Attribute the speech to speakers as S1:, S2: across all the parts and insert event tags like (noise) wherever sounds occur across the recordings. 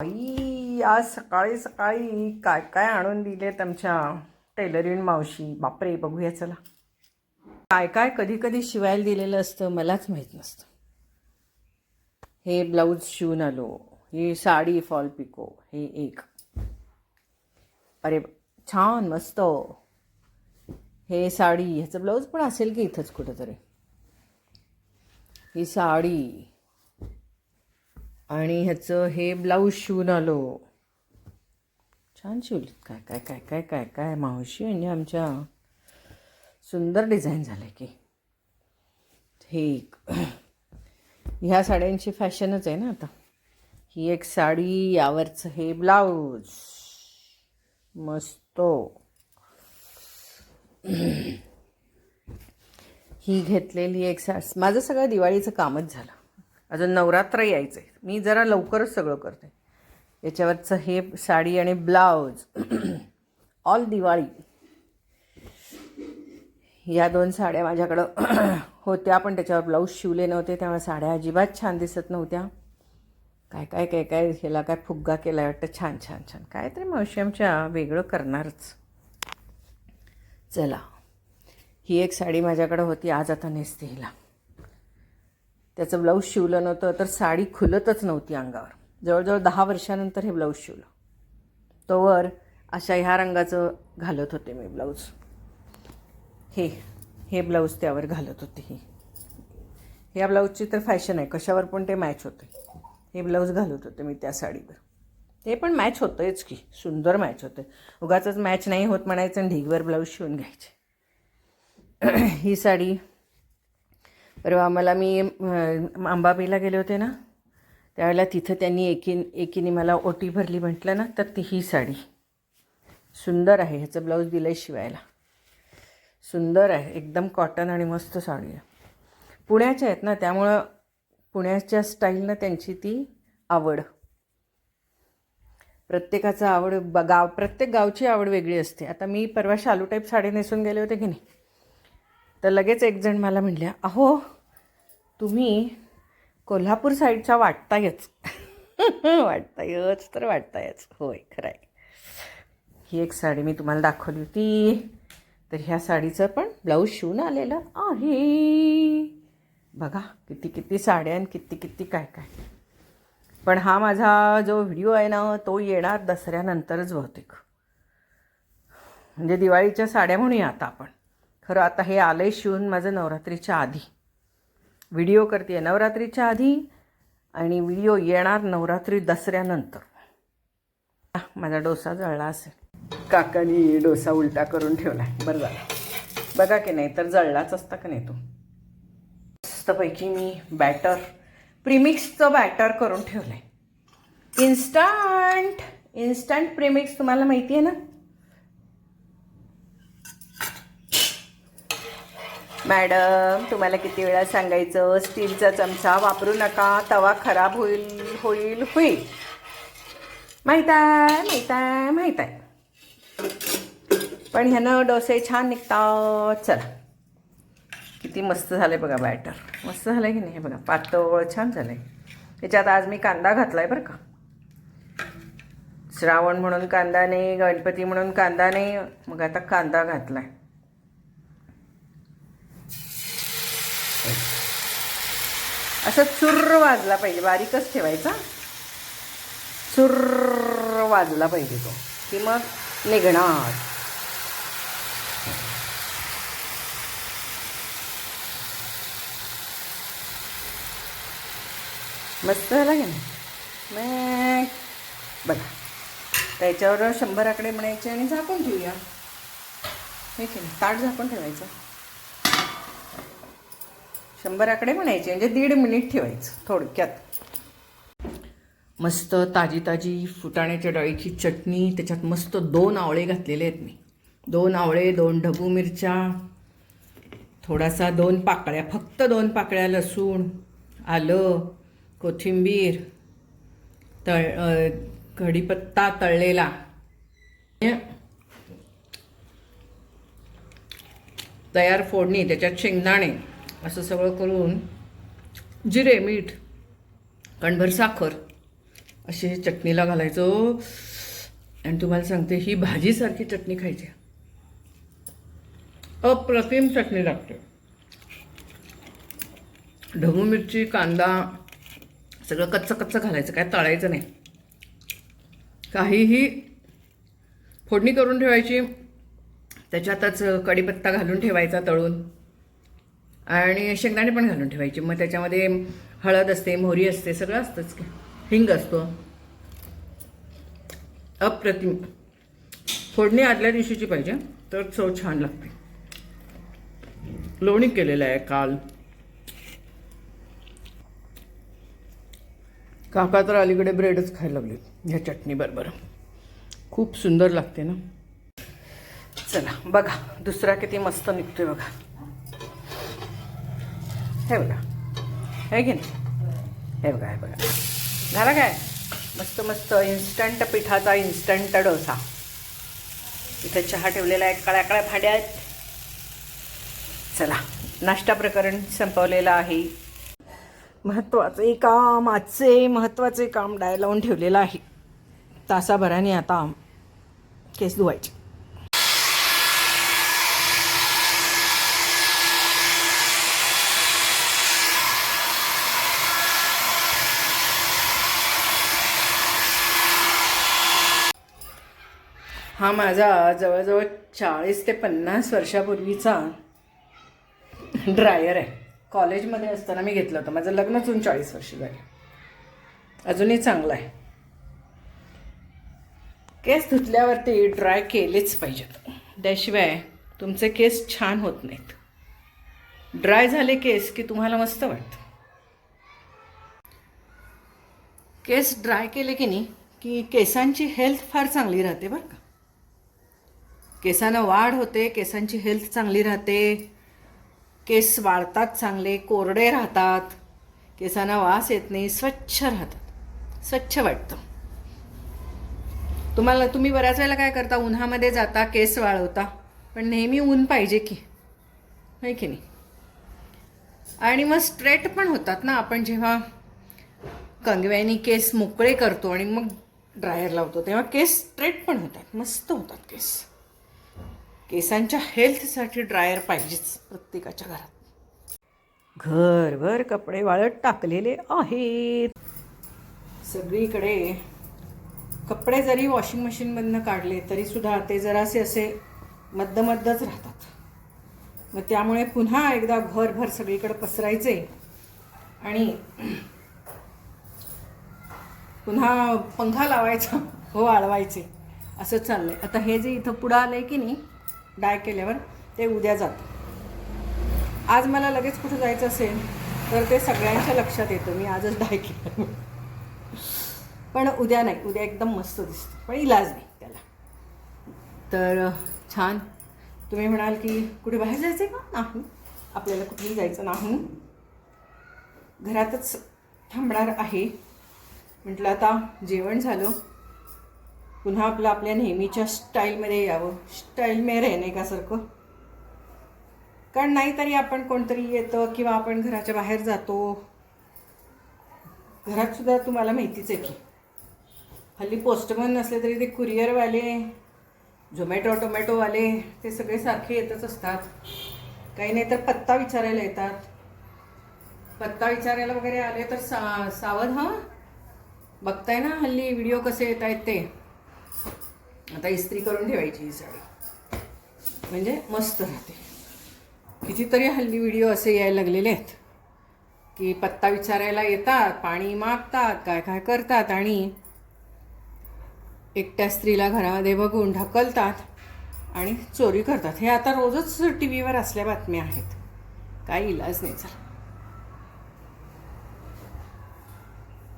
S1: आई आज सकाळी सकाळी काय काय आणून दिलेत आमच्या टेलरिंग मावशी? बापरे बघूया चला. काय काय कधी कधी शिवायला दिलेलं असतं मलाच माहीत नसतं. हे ब्लाऊज शिवून आलो ही साडी फॉल पिको हे एक. अरे छान मस्त. हे साडी ह्याचं ब्लाऊज पण असेल की इथंच कुठंतरी? ही साडी. आणि ह्याचं हे ब्लाऊज शिवून आलो. छान शिवलीत. काय काय काय काय काय काय? मावशी म्हणजे आमच्या सुंदर डिझाईन झालं की. ठीक ह्या साड्यांची फॅशनच आहे ना आता. ही एक साडी यावरचं हे ब्लाऊज. मस्त. ही घेतलेली एक सा माझं सगळं दिवाळीचं कामच झालं. अजून नवरात्र यायचं आहे मी जरा लवकरच सगळं करते. याच्यावरचं हे साडी आणि ब्लाऊज ऑल (clears throat) दिवाळी. या दोन साड्या माझ्याकडं (clears throat) होत्या पण त्याच्यावर ब्लाऊज शिवले नव्हते. त्यामुळे साड्या अजिबात छान दिसत नव्हत्या. काय काय काय काय ह्याला काय फुग्गा केला वाटतं? छान छान छान. काय तरी मावशी आमच्या वेगळं करणारच. चला. ही एक साडी माझ्याकडं होती. आज आता नेसते हिला. त्याचं ब्लाऊज शिवलं नव्हतं तर साडी खुलतच नव्हती अंगावर. जवळजवळ दहा वर्षानंतर हे ब्लाऊज शिवलं. तोवर अशा ह्या रंगाचं घालत होते मी ब्लाऊज हे हे ब्लाऊज त्यावर घालत होते ही. ह्या ब्लाऊजची तर फॅशन आहे कशावर पण ते मॅच होते. हे ब्लाऊज घालत होते मी त्या साडीवर. ते पण मॅच होतंच की सुंदर मॅच होते उगाच मॅच नाही होत म्हणायचं आणि ढिगवर ब्लाऊज शिवून घ्यायचे. (clears throat) ही साडी परवा मला मी अंबाबाईला गेले होते ना त्यावेळेला तिथं त्यांनी एकी एकीने मला ओटी भरली म्हटलं ना तर ती ही साडी. सुंदर आहे ह्याचं ब्लाऊज दिलं आहे शिवायला. सुंदर आहे एकदम कॉटन आणि मस्त साडी आहे. पुण्याच्या आहेत ना त्यामुळं पुण्याच्या स्टाईलनं त्यांची ती आवड. प्रत्येकाचं आवड ब गाव प्रत्येक गावची आवड वेगळी असते. आता मी परवा शालू टाईप साडी नेसून गेले होते की नाही? तर लगेच एक जण मला म्हणल्या अहो तुम्ही कोल्हापूर साईडच्या वाटतायच. (laughs) वाटतायच तर वाटतायच. होय खरं आहे ही एक साडी मी तुम्हाला दाखवली होती. तर ह्या साडीचं पण ब्लाऊज शिवून आलेलं आहे. बघा किती किती साड्या आणि किती किती काय काय. पण हा माझा जो व्हिडिओ आहे ना तो येणार दसऱ्यानंतरच बहुतेक. म्हणजे दिवाळीच्या साड्या म्हणूया आता आपण. खरं आता हे आलंय शिवून माझं नवरात्रीच्या आधी. व्हिडिओ करते नवरात्रीच्या आधी आणि व्हिडिओ येणार नवरात्री दसऱ्यानंतर. माझा डोसा जळला असेल. काकानी डोसा उलटा करून ठेवला. बरं झालं. बघा की नाही तर जळलाच असता का नाही तो? मस्तपैकी मी बॅटर प्रीमिक्सचं बॅटर करून ठेवलं आहे इन्स्टंट इन्स्टंट प्रीमिक्स तुम्हाला माहिती आहे ना? मॅडम तुम्हाला किती वेळा सांगायचं स्टीलचा चमचा वापरू नका तवा खराब होईल होईल होईल. माहीत आहे माहीत आहे माहीत आहे. पण ह्यानं डोसे छान निघतात. चला. किती मस्त झालं आहे बघा बॅटर मस्त झालं आहे की नाही हे बघा पातळ छान झालं आहे त्याच्यात आज मी कांदा घातला आहे बरं का. श्रावण म्हणून कांदा नाही गणपती म्हणून कांदा नाही मग आता कांदा घातला आहे असं चुर्र वाजला पाहिजे बारीकच ठेवायचा. चुर्र वाजला पाहिजे तो की मग निघणार. मस्त झाला की नाही? मग बघा त्याच्यावर शंभर आकडे म्हणायचे आणि झाकून ठेवूया. हे की नाही? ताट झाकून ठेवायचं. शंभर आकडे म्हणायचे म्हणजे दीड मिनिट ठेवायचं थोडक्यात. मस्त ताजी ताजी फुटाण्याच्या डाळीची चटणी त्याच्यात मस्त दोन आवळे घातलेले आहेत मी. दोन आवळे दोन ढबू मिरच्या थोडासा दोन पाकळ्या फक्त दोन पाकळ्या लसूण आलं कोथिंबीर तळ कढीपत्ता तळलेला. तयार फोडणी त्याच्यात शेंगदाणे. असं सगळं करून जिरे मीठ कणभर साखर अशी चटणीला घालायचो. आणि तुम्हाला सांगते ही भाजीसारखी चटणी खायची. अप्रतिम चटणी लागते. ढबू मिरची कांदा सगळं कच्चं कच्चं घालायचं काय तळायचं नाही. काहीही फोडणी करून ठेवायची. त्याच्यातच कढीपत्ता घालून ठेवायचा तळून. आणि शेंगदाणे पण घालून ठेवायचे. मग त्याच्यामध्ये हळद असते मोहरी असते सगळं असतंच की. हिंग असतो. अप्रतिम. फोडणी आदल्या दिवशीची पाहिजे तर चव छान लागते. लोणी केलेलं आहे काल. काका तर अलीकडे ब्रेडच खायला लागले ह्या चटणी बरोबर खूप सुंदर लागते ना. चला बघा दुसरा किती मस्त निघतोय बघा. हे बघा. हे की नाही? हे बघा हे बघा. झाला काय? मस्त मस्त इन्स्टंट पिठाचा इन्स्टंट डोसा. इथं चहा ठेवलेला आहे काळ्या काळ्या आहेत. चला नाश्ता प्रकरण संपवलेलं आहे. महत्त्वाचे काम आजचे महत्त्वाचे काम डाय लावून ठेवलेलं आहे. तासाभराने आता केस धुवायचे. हा माझा जवळजवळ चाळीस ते पन्नास वर्षापूर्वीचा ड्रायर आहे. कॉलेजमध्ये असताना मी घेतलं होतं. माझं लग्न अजून चाळीस वर्ष झाली. अजूनही चांगला आहे. केस धुतल्यावरती ड्राय केलेच पाहिजेत. त्याशिवाय तुमचे केस छान होत नाहीत. ड्राय झाले केस की तुम्हाला मस्त वाटतं. केस ड्राय केले की नाही की केसांची हेल्थ फार चांगली राहते बरं का? केसांना वाढ होते केसांची हेल्थ चांगली राहते केस वाळतात चांगले कोरडे राहतात केसांना वास येत नाही स्वच्छ राहतात स्वच्छ वाटतं. तुम्हाला तुम्ही बऱ्याच वेळेला काय करता उन्हामध्ये जाता केस वाळवता पण नेहमी ऊन पाहिजे की आहे की नाही? आणि मग स्ट्रेट पण होतात ना आपण जेव्हा कंगव्यानी केस मोकळे करतो आणि मग ड्रायर लावतो तेव्हा केस स्ट्रेट पण होतात मस्त होतात केस. केसांच्या हेल्थसाठी ड्रायर पाहिजेच प्रत्येकाच्या घरात. घरभर कपडे वाळत टाकलेले आहेत. सगळीकडे कपडे जरी वॉशिंग मशीनमधनं काढले तरीसुद्धा ते जरासे असे मध्यमध्यच राहतात. मग त्यामुळे पुन्हा एकदा घरभर सगळीकडे पसरायचे आणि पुन्हा पंखा लावायचा हो वाळवायचे असं चाललंय. आता हे जे इथं पुढं आलंय की नाही डाय केल्यावर ते उद्या जातं आज मला लगेच कुठं जायचं असेल तर ते सगळ्यांच्या लक्षात येतं. मी आजच डाय केलं पण उद्या नाही. उद्या एकदम मस्त दिसतं. पण इलाज नाही त्याला. तर छान. तुम्ही म्हणाल की कुठे बाहेर जायचं आहे का? नाही. आपल्याला कुठेही जायचं नाही. घरातच थांबणार आहे. म्हटलं आता जेवण झालं. पुन्हा आपलं आपल्या नेहमीच्या स्टाईलमध्ये यावं. स्टाईलमेअर आहे नाही का सारखं? कारण नाहीतरी आपण कोणतरी येतं किंवा आपण घराच्या बाहेर जातो. घरात सुद्धा तुम्हाला माहितीच आहे की हल्ली पोस्टमन नसले तरी ते कुरिअरवाले झोमॅटो टोमॅटोवाले ते सगळे सारखे येतच असतात. काही नाही तर पत्ता विचारायला येतात. पत्ता विचारायला वगैरे आले तर सा सावध हां? बघताय ना हल्ली व्हिडिओ कसे येत आहेत ते. आता इस्त्री करून ठेवायची ही साडी. म्हणजे मस्त राहते. कितीतरी हल्ली व्हिडिओ असे यायला लागलेले आहेत की पत्ता विचारायला येतात पाणी मागतात काय काय करतात आणि एकट्या स्त्रीला घरामध्ये बघून ढकलतात आणि चोरी करतात. हे आता रोजच टी व्हीवर असल्या बातम्या आहेत. काही इलाज नाही चला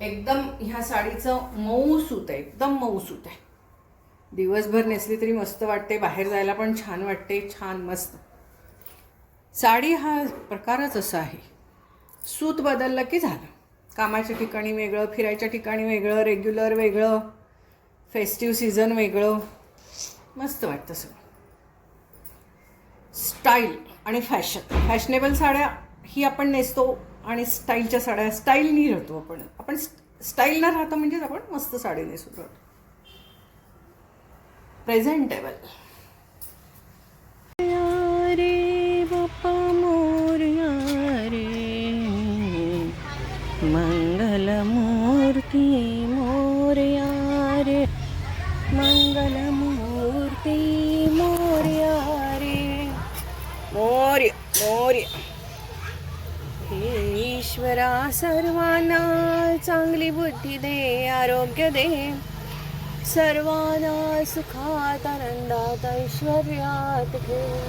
S1: एकदम ह्या साडीचं मऊ सूत आहे. एकदम मऊ सूत आहे. दिवसभर नेसली तरी मस्त वाटते बाहेर जायला पण छान वाटते छान मस्त. साडी हा प्रकारच असा आहे. सूत बदललं की झालं. कामाच्या ठिकाणी वेगळं फिरायच्या ठिकाणी वेगळं रेग्युलर वेगळं फेस्टिव्ह सीझन वेगळं. मस्त वाटतं सगळं. स्टाईल आणि फॅशन फॅशनेबल साड्या ही आपण नेसतो आणि स्टाईलच्या साड्या स्टाईलनी राहतो आपण. आपण स्टाईलनं राहतो म्हणजेच आपण मस्त साडी नेसून राहतो. प्रेझेंटेबल रे बाप्पा मोरया रे मंगलमूर्ती मोरया रे मंगलमूर्ती मोरया रे मोर्य मोर्य. हे ईश्वरा सर्वांना चांगली बुद्धी दे आरोग्य दे. सर्वांना सुखात आनंदात ऐश्वर्यात घे.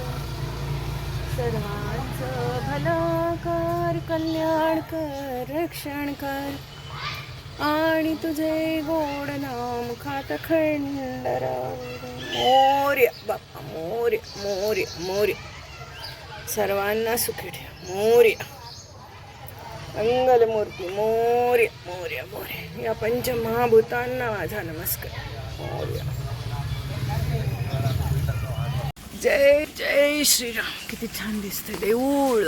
S1: सर्वांचं भला कर कल्याण कर रक्षण कर. आणि तुझे गोड नाम खात खंडर मोर्य बाप्पा मोर्य मोर्य मोर्य. सर्वांना सुखी ठेव. मोर्य. मंगलमूर्ती मोर्य मोर्य मोर्य या पंचमहाभूतांना माझा नमस्कार. मोर्य जय जय श्रीराम. किती छान दिसते देऊळ.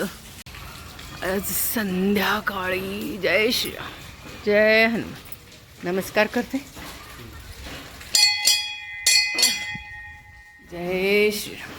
S1: आज संध्याकाळी. जय श्रीराम. जय हनुमान. नमस्कार करते. जय श्रीराम.